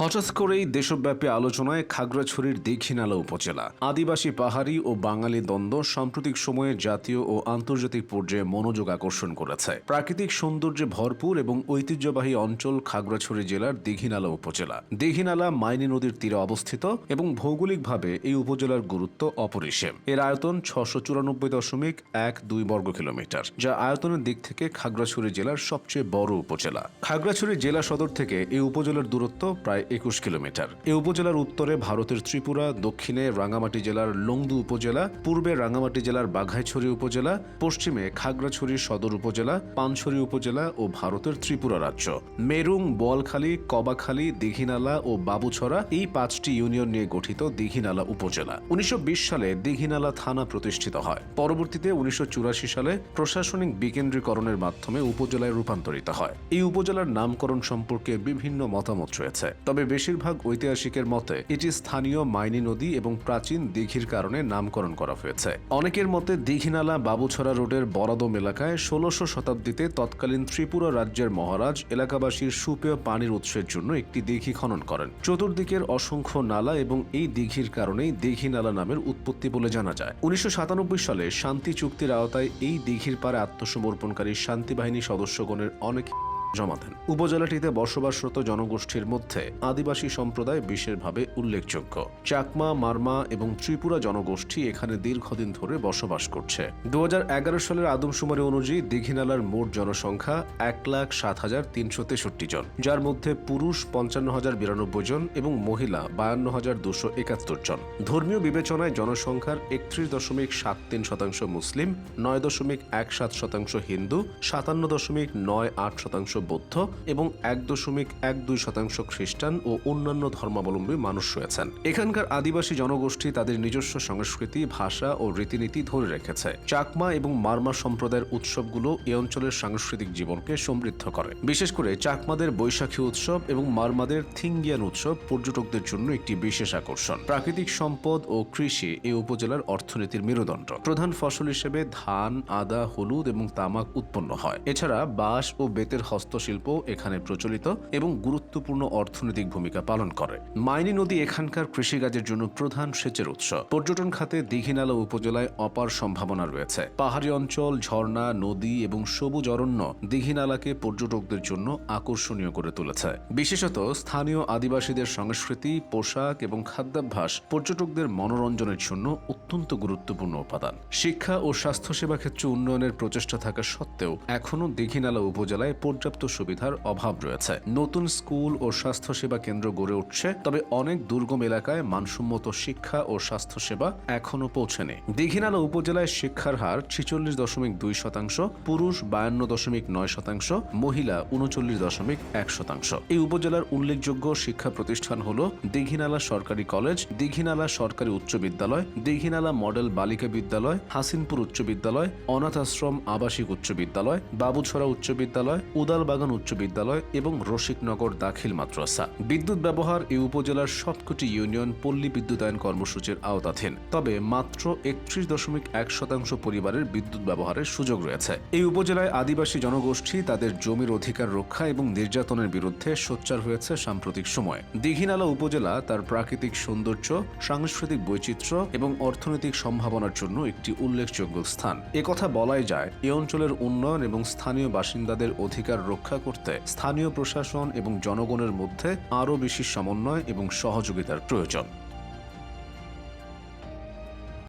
হঠাৎ করেই দেশব্যাপী আলোচনায় খাগড়াছড়ির দীঘিনালা উপজেলা। আদিবাসী পাহাড়ি ও বাঙালি দ্বন্দ্ব সাম্প্রতিক সময়ে জাতীয় ও আন্তর্জাতিক পর্যায়ে মনোযোগ আকর্ষণ করেছে। প্রাকৃতিক সৌন্দর্যে ভরপুর এবং ঐতিহ্যবাহী অঞ্চল খাগড়াছড়ি জেলার দীঘিনালা উপজেলা। দীঘিনালা মাইনি নদীর তীরে অবস্থিত এবং ভৌগোলিকভাবে এই উপজেলার গুরুত্ব অপরিসীম। এর আয়তন ছশো চুরানব্বই দশমিক এক দুই বর্গ কিলোমিটার, যা আয়তনের দিক থেকে খাগড়াছড়ি জেলার সবচেয়ে বড় উপজেলা। খাগড়াছড়ি জেলা সদর থেকে এই উপজেলার দূরত্ব প্রায় একুশ কিলোমিটার। এই উপজেলার উত্তরে ভারতের ত্রিপুরা, দক্ষিণে রাঙ্গামাটি জেলার লংদু উপজেলা, পূর্বে রাঙ্গামাটি জেলার বাঘাইছড়ি উপজেলা, পশ্চিমে খাগড়াছড়ি সদর উপজেলা, পানছড়ি উপজেলা ও ভারতের ত্রিপুরা রাজ্য। মেরুং, বোয়ালখালী, কবাখালী, দিঘিনালা ও বাবুছড়া এই পাঁচটি ইউনিয়ন নিয়ে গঠিত দিঘিনালা উপজেলা। উনিশশো বিশ সালে দিঘিনালা থানা প্রতিষ্ঠিত হয়। পরবর্তীতে উনিশশো চুরাশি সালে প্রশাসনিক বিকেন্দ্রীকরণের মাধ্যমে উপজেলায় রূপান্তরিত হয়। এই উপজেলার নামকরণ সম্পর্কে বিভিন্ন মতামত রয়েছে। তবে বেশিরভাগ ঐতিহাসিকের মতে, এটি স্থানীয় মাইনী নদী এবং প্রাচীন দিঘির কারণে নামকরণ করা হয়েছে। অনেকের মতে, দীঘিনালা বাবুছড়া রোডের বরাদম এলাকায় ষোলশো শতাব্দীতে তৎকালীন ত্রিপুরা রাজ্যের মহারাজ এলাকাবাসীর সুপেয় পানির উৎসের জন্য একটি দীঘি খনন করেন। চতুর্দিকের অসংখ্য নালা এবং এই দিঘির কারণেই দিঘি নালা নামের উৎপত্তি বলে জানা যায়। উনিশশো সাতানব্বই সালে শান্তি চুক্তির আওতায় এই দিঘির পারে আত্মসমর্পণকারী শান্তি বাহিনী সদস্যগণের অনেক জমা দেন। উপজেলাটিতে বসবাসরত জনগোষ্ঠীর মধ্যে আদিবাসী সম্প্রদায় বিশেষভাবে উল্লেখযোগ্য। চাকমা, মারমা এবং ত্রিপুরা জনগোষ্ঠী এখানে দীর্ঘদিন ধরে বসবাস করছে। দু হাজার এগারো সালের আদমশুমারি অনুযায়ী দীঘিনালার মোট জনসংখ্যা এক লাখ সাত হাজার তিনশো তেষট্টি জন, যার মধ্যে পুরুষ পঞ্চান্ন হাজার বিরানব্বই জন এবং মহিলা বায়ান্ন হাজার দুশো একাত্তর জন। ধর্মীয় বিবেচনায় জনসংখ্যার একত্রিশ দশমিক সাত তিন শতাংশ মুসলিম, নয় দশমিক এক সাত শতাংশ হিন্দু, সাতান্ন দশমিক নয় আট শতাংশ বৌদ্ধ এবং এক দশমিক এক দুই শতাংশ খ্রিস্টান ও অন্যান্য ধর্মাবলম্বী মানুষ রয়েছেন। এখানকার আদিবাসী জনগোষ্ঠী তাদের নিজস্ব সংস্কৃতি, ভাষা ও রীতিনীতি ধরে রেখেছে। চাকমা এবং মারমা সম্প্রদায়ের উৎসবগুলো এ অঞ্চলের সাংস্কৃতিক জীবনকে সমৃদ্ধ করে। বিশেষ করে চাকমাদের বৈশাখী উৎসব এবং মারমাদের থিঙ্গিয়ান উৎসব পর্যটকদের জন্য একটি বিশেষ আকর্ষণ। প্রাকৃতিক সম্পদ ও কৃষি এই উপজেলার অর্থনীতির মেরুদণ্ড। প্রধান ফসল হিসেবে ধান, আদা, হলুদ এবং তামাক উৎপন্ন হয়। এছাড়া বাঁশ ও বেতের হস্তশিল্প এখানে প্রচলিত এবং গুরুত্বপূর্ণ অর্থনৈতিক ভূমিকা পালন করে। মাইনি নদী এখানকার কৃষিকাজের জন্য প্রধান সেচের উৎস। পর্যটন খাতে দীঘিনালা উপজেলায় অপার সম্ভাবনা রয়েছে। পাহাড়ি অঞ্চল, ঝর্ণা, নদী এবং সবুজ অরণ্য দীঘিনালাকে পর্যটকদের জন্য আকর্ষণীয় করে তুলেছে। বিশেষত স্থানীয় আদিবাসীদের সংস্কৃতি, পোশাক এবং খাদ্যাভ্যাস পর্যটকদের মনোরঞ্জনের জন্য অত্যন্ত গুরুত্বপূর্ণ উপাদান। শিক্ষা ও স্বাস্থ্যসেবা ক্ষেত্রে উন্নয়নের প্রচেষ্টা থাকা সত্ত্বেও এখনও দীঘিনালা উপজেলায় পর্যাপ্ত সুবিধার অভাব রয়েছে। নতুন স্কুল ও স্বাস্থ্যসেবা কেন্দ্র গড়ে উঠছে, তবে অনেক দুর্গম এলাকায় মানসম্মত শিক্ষা ও স্বাস্থ্যসেবা এখনও পৌঁছেনি। দীঘিনালা উপজেলায় শিক্ষার হার ছিচল্লিশ দশমিক দুই শতাংশ, পুরুষ বায়ান্ন দশমিক নয় শতাংশ, মহিলা উনচল্লিশ দশমিক এক শতাংশ। এই উপজেলার উল্লেখযোগ্য শিক্ষা প্রতিষ্ঠান হল দীঘিনালা সরকারি কলেজ, দীঘিনালা সরকারি উচ্চ বিদ্যালয়, দীঘিনালা মডেল বালিকা বিদ্যালয়, হাসিনপুর উচ্চ বিদ্যালয় অনাথ আশ্রম আবাসিক উচ্চ বিদ্যালয়, বাবুছড়া উচ্চ বিদ্যালয় উদালবাগান উচ্চ বিদ্যালয় এবং রসিকনগর দাখিল মাদ্রাসা। বিদ্যুৎ ব্যবহার এই উপজেলার সবকটি ইউনিয়ন পল্লী বিদ্যুতায়ন কর্মসূচির আওতাধীন। তবে মাত্র একত্রিশ দশমিক এক শতাংশ পরিবারের বিদ্যুৎ ব্যবহারের সুযোগ রয়েছে। এই উপজেলায় আদিবাসী জনগোষ্ঠী তাদের জমির অধিকার রক্ষা এবং নির্যাতনের বিরুদ্ধে সোচ্চার হয়েছে সাম্প্রতিক সময়ে। দীঘিনালা উপজেলা তার প্রাকৃতিক সৌন্দর্য, সাংস্কৃতিক বৈচিত্র্য এবং অর্থনৈতিক সম্ভাবনার জন্য একটি উল্লেখযোগ্য স্থান। একথা বলাই যায়, এ অঞ্চলের উন্নয়ন এবং স্থানীয় বাসিন্দাদের অধিকার রক্ষা করতে স্থানীয় প্রশাসন এবং জনগণের মধ্যে আরও বেশি সমন্বয় এবং সহযোগিতার প্রয়োজন।